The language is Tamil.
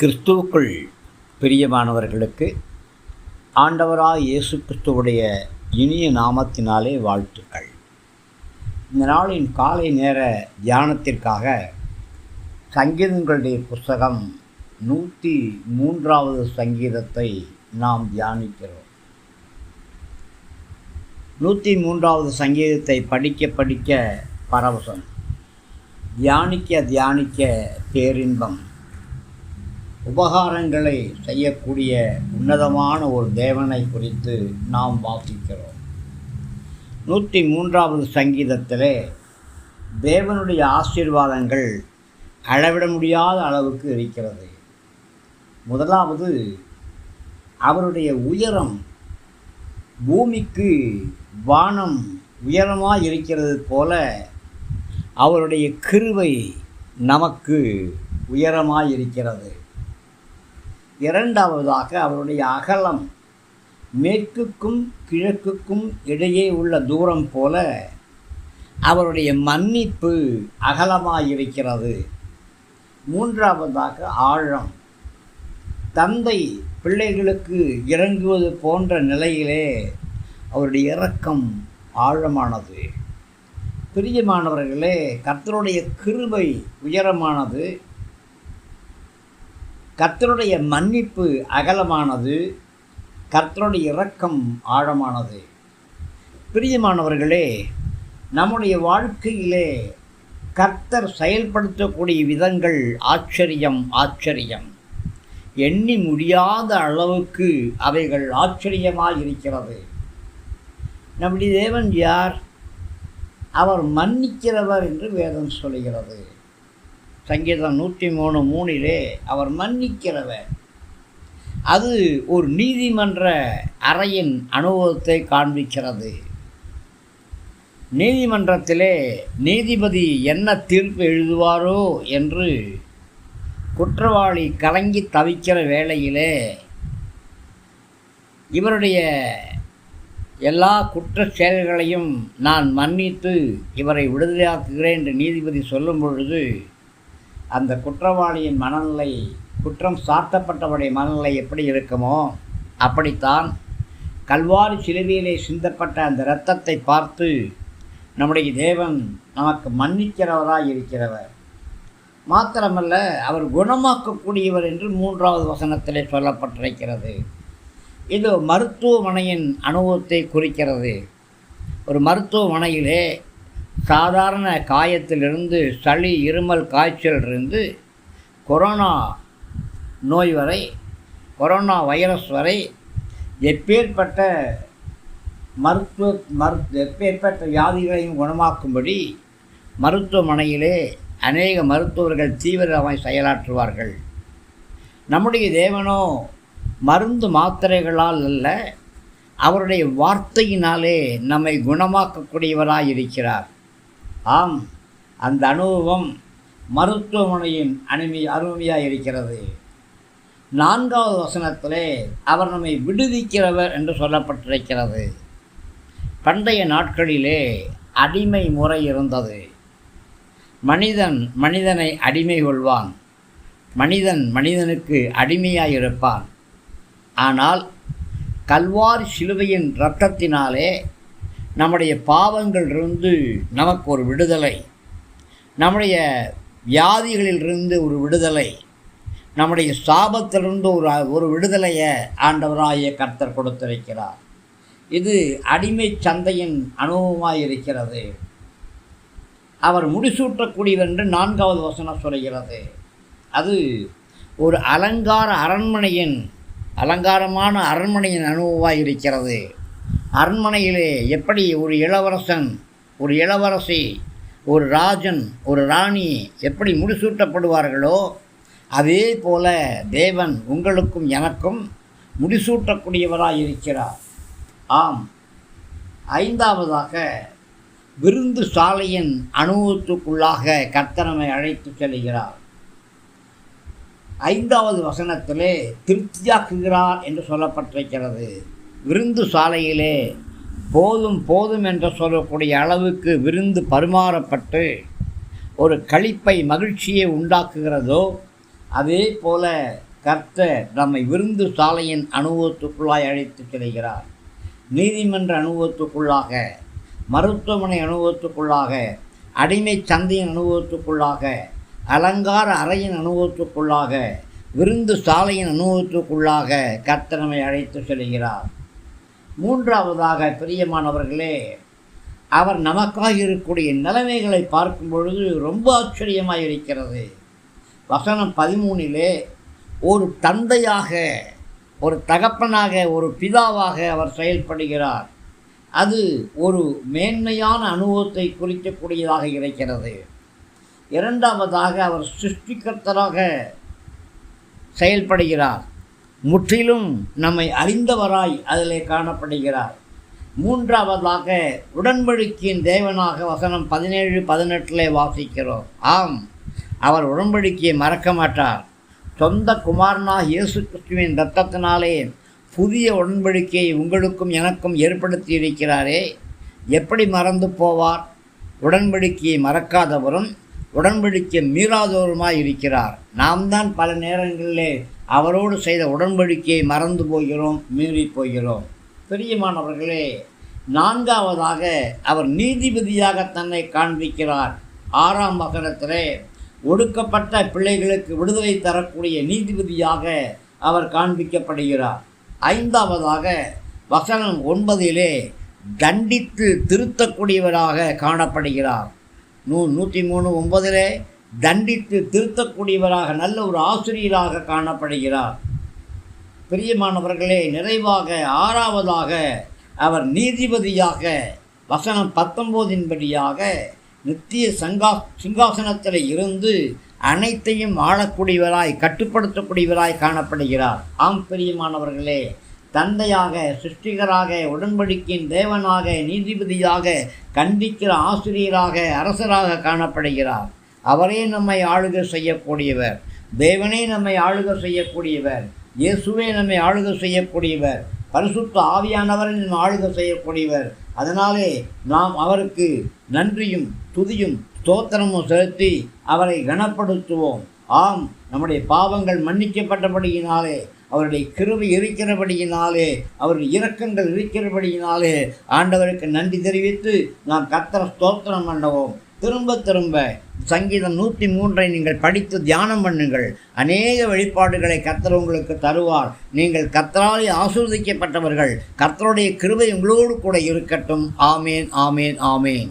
கிறிஸ்துவுக்குள் பிரியமானவர்களுக்கு ஆண்டவராக இயேசு கிறிஸ்துவுடைய இனிய நாமத்தினாலே வாழ்த்துக்கள். இந்த நாளின் காலை நேர தியானத்திற்காக சங்கீதங்களுடைய புஸ்தகம் நூற்றி மூன்றாவது சங்கீதத்தை நாம் தியானிக்கிறோம். நூற்றி மூன்றாவது சங்கீதத்தை படிக்க படிக்க பரவசம். தியானிக்க தியானிக்க பேரின்பம். உபகாரங்களை செய்யக்கூடிய உன்னதமான ஒரு தேவனை குறித்து நாம் வாசிக்கிறோம். நூற்றி மூன்றாவது சங்கீதத்திலே தேவனுடைய ஆசீர்வாதங்கள் அளவிட முடியாத அளவுக்கு இருக்கிறது. முதலாவது அவருடைய உயரம் பூமிக்கு வானம் உயரமாக இருக்கிறது போல அவருடைய கிருவை நமக்கு உயரமாக இருக்கிறது. இரண்டாவதாக அவருடைய அகலம் மேற்குக்கும் கிழக்குக்கும் இடையே உள்ள தூரம் போல அவருடைய மன்னிப்பு அகலமாயிருக்கிறது. மூன்றாவதாக ஆழம். தந்தை பிள்ளைகளுக்கு இறங்குவது போன்ற நிலையிலே அவருடைய இரக்கம் ஆழமானது. பிரியமானவர்களே கர்த்தருடைய கிருபை உயரமானது. கர்த்தருடைய மன்னிப்பு அகலமானது கர்த்தருடைய இரக்கம் ஆழமானது. பிரியமானவர்களே நம்முடைய வாழ்க்கையிலே கர்த்தர் செயல்படுத்தக்கூடிய விதங்கள் ஆச்சரியம் ஆச்சரியம். எண்ணி முடியாத அளவுக்கு அவைகள் ஆச்சரியமாக இருக்கிறது. நம்முடைய தேவன் யார்? அவர் மன்னிக்கிறவர் என்று வேதம் சொல்கிறது சங்கீதம் நூற்றி மூணு மூணிலே அவர் மன்னிக்கிறவர். அது ஒரு நீதிமன்ற அறையின் அனுபவத்தை காண்பிக்கிறது. நீதிமன்றத்திலே நீதிபதி என்ன தீர்ப்பு எழுதுவாரோ என்று குற்றவாளி கலங்கி தவிக்கிற வேளையிலே இவருடைய எல்லா குற்ற செயல்களையும் நான் மன்னித்து இவரை விடுதலையாக்குகிறேன் என்று நீதிபதி சொல்லும் பொழுது அந்த குற்றவாளியின் மனநிலை குற்றம் சாட்டப்பட்டவருடைய மனநிலை எப்படி இருக்குமோ அப்படித்தான் கல்வாரி சிலுவையிலே சிந்தப்பட்ட அந்த இரத்தத்தை பார்த்து நம்முடைய தேவன் நமக்கு மன்னிக்கிறவராக இருக்கிறவர். மாத்திரமல்ல அவர் குணமாக்கக்கூடியவர் என்று மூன்றாவது வசனத்திலே சொல்லப்பட்டிருக்கிறது. இது மருத்துவமனையின் அனுபவத்தை குறிக்கிறது. ஒரு மருத்துவமனையிலே சாதாரண காயத்திலிருந்து சளி இருமல் காய்ச்சலிருந்து கொரோனா நோய் வரை கொரோனா வைரஸ் வரை எப்பேற்பட்ட மருத்துவ மரு எப்பேற்பட்ட வியாதிகளையும் குணமாக்கும்படி மருத்துவமனையிலே அநேக மருத்துவர்கள் தீவிரமாய் செயலாற்றுவார்கள். நம்முடைய தேவனோ மருந்து மாத்திரைகளால் அல்ல அவருடைய வார்த்தையினாலே நம்மை குணமாக்கக்கூடியவராய் இருக்கிறார் ஆம் அந்த அனுபவம் மருத்துவமனையின் அனுமதி அருமையாக இருக்கிறது நான்காவது வசனத்திலே அவர் நம்மை விடுவிக்கிறவர் என்று சொல்லப்பட்டிருக்கிறது. பண்டைய நாட்களிலே அடிமை முறை இருந்தது. மனிதன் மனிதனை அடிமை கொள்வான். மனிதன் மனிதனுக்கு அடிமையாக இருப்பான் ஆனால் கல்வார் சிலுவையின் இரத்தத்தினாலே நம்முடைய பாவங்களிலிருந்து நமக்கு ஒரு விடுதலை. நம்முடைய வியாதிகளிலிருந்து ஒரு விடுதலை. நம்முடைய சாபத்திலிருந்து ஒரு ஒரு விடுதலையை ஆண்டவராய கர்த்தர் கொடுத்திருக்கிறார். இது அடிமை சந்தையின் அனுபவமாக இருக்கிறது அவர் முடிசூட்டக்கூடியவர் என்று நான்காவது வசனம் சொல்கிறது. அது ஒரு அலங்கார அரண்மனையின் அலங்காரமான அரண்மனையின் அனுபவமாக இருக்கிறது அரண்மனையிலே எப்படி ஒரு இளவரசன் ஒரு இளவரசி ஒரு ராஜன் ஒரு ராணி எப்படி முடிசூட்டப்படுவார்களோ அதே போல தேவன் உங்களுக்கும் எனக்கும் முடிசூட்டக்கூடியவராக இருக்கிறார் ஆம். ஐந்தாவதாக விருந்து சாலையின் அனுபவத்துக்குள்ளாக கர்த்தனமை அழைத்து செல்கிறார். ஐந்தாவது வசனத்திலே திருப்தியாக்குகிறார் என்று சொல்லப்பட்டிருக்கிறது. விருந்து சாலையிலே போதும் போதும் என்று சொல்லக்கூடிய அளவுக்கு விருந்து பரிமாறப்பட்டு ஒரு களிப்பை மகிழ்ச்சியை உண்டாக்குகிறதோ அதே போல கர்த்தர் நம்மை விருந்து சாலையின் அனுபவத்துக்குள்ளாய் அழைத்து செல்கிறார். நீதிமன்ற அனுபவத்துக்குள்ளாக மருத்துவமனை அனுபவத்துக்குள்ளாக அடிமை சந்தையின் அனுபவத்துக்குள்ளாக அலங்கார அறையின் அனுபவத்துக்குள்ளாக விருந்து சாலையின் அனுபவத்துக்குள்ளாக கர்த்தர் நம்மை அழைத்து செல்கிறார். மூன்றாவதாக பிரியமானவர்களே அவர் நமக்காக இருக்கக்கூடிய நிலைமைகளை பார்க்கும் பொழுது ரொம்ப ஆச்சரியமாக இருக்கிறது வசனம் பதிமூணிலே ஒரு தந்தையாக ஒரு தகப்பனாக ஒரு பிதாவாக அவர் செயல்படுகிறார். அது ஒரு மேன்மையான அனுபவத்தை குறிக்கக்கூடியதாக இருக்கிறது. இரண்டாவதாக அவர் சிருஷ்டிகர்த்தராக செயல்படுகிறார். முற்றிலும் நம்மை அறிந்தவராய் அதிலே காணப்படுகிறார். மூன்றாவதாக உடன்படிக்கையின் தேவனாக வசனம் பதினேழு பதினெட்டிலே வாசிக்கிறோம். ஆம் அவர் உடன்படிக்கையை மறக்க மாட்டார். சொந்த குமாரனாக இயேசு கிறிஸ்துவின் இரத்தத்தினாலே புதிய உடன்படிக்கையை உங்களுக்கும் எனக்கும் ஏற்படுத்தி இருக்கிறாரே எப்படி மறந்து போவார்? உடன்படிக்கையை மறக்காதவரும் உடன்படிக்கை மீறாதவருமாய் இருக்கிறார். நாம் தான் பல நேரங்களிலே அவரோடு செய்த உடன்படிக்கையை மறந்து போகிறோம் மீறி போகிறோம். பிரியமானவர்களே நான்காவதாக அவர் நீதிபதியாக தன்னை காண்பிக்கிறார். ஆறாம் வசனத்திலே ஒடுக்கப்பட்ட பிள்ளைகளுக்கு விடுதலை தரக்கூடிய நீதிபதியாக அவர் காண்பிக்கப்படுகிறார். ஐந்தாவதாக வசனம் ஒன்பதிலே தண்டித்து திருத்தக்கூடியவராக காணப்படுகிறார். நூ நூற்றி மூணு ஒன்பதிலே தண்டித்து திருத்தக்கூடியவராக நல்ல ஒரு ஆசிரியராக காணப்படுகிறார். பிரியமானவர்களே நிறைவாக ஆறாவதாக அவர் நீதிபதியாக வசனம் பத்தொம்போதின்படியாக நித்திய சங்கா சிங்காசனத்தில் இருந்து அனைத்தையும் ஆளக்கூடியவராய் கட்டுப்படுத்தக்கூடியவராய் காணப்படுகிறார். ஆம் பிரியமானவர்களே தந்தையாக சிருஷ்டிகராக உடன்படிக்கையின் தேவனாக நீதிபதியாக கண்டிக்கிற ஆசிரியராக அரசராக காணப்படுகிறார். அவரே நம்மை ஆளுகை செய்யக்கூடியவர். தேவனே நம்மை ஆளுக செய்யக்கூடியவர். இயேசுவே நம்மை ஆளுக செய்யக்கூடியவர். பரிசுத்த ஆவியானவரை நம்ம ஆளுக செய்யக்கூடியவர். அதனாலே நாம் அவருக்கு நன்றியும் துதியும் ஸ்தோத்திரமும் செலுத்தி அவரை கனப்படுத்துவோம். ஆம் நம்முடைய பாவங்கள் மன்னிக்கப்பட்டபடியினாலே அவருடைய கிருவை இருக்கிறபடியினாலே அவருடைய இரக்கங்கள் இருக்கிறபடியினாலே ஆண்டவருக்கு நன்றி தெரிவித்து நாம் கத்திர ஸ்தோத்திரம் பண்ணுவோம். திரும்ப திரும்ப சங்கீதம் நூற்றி மூன்றை நீங்கள் படித்து தியானம் பண்ணுங்கள். அநேக வெளிப்பாடுகளை கத்தர் உங்களுக்கு தருவார். நீங்கள் கர்த்தராலே ஆஸ்வதிக்கப்பட்டவர்கள் கத்தருடைய கிருபை உங்களோடு கூட இருக்கட்டும். ஆமேன் ஆமேன் ஆமேன்.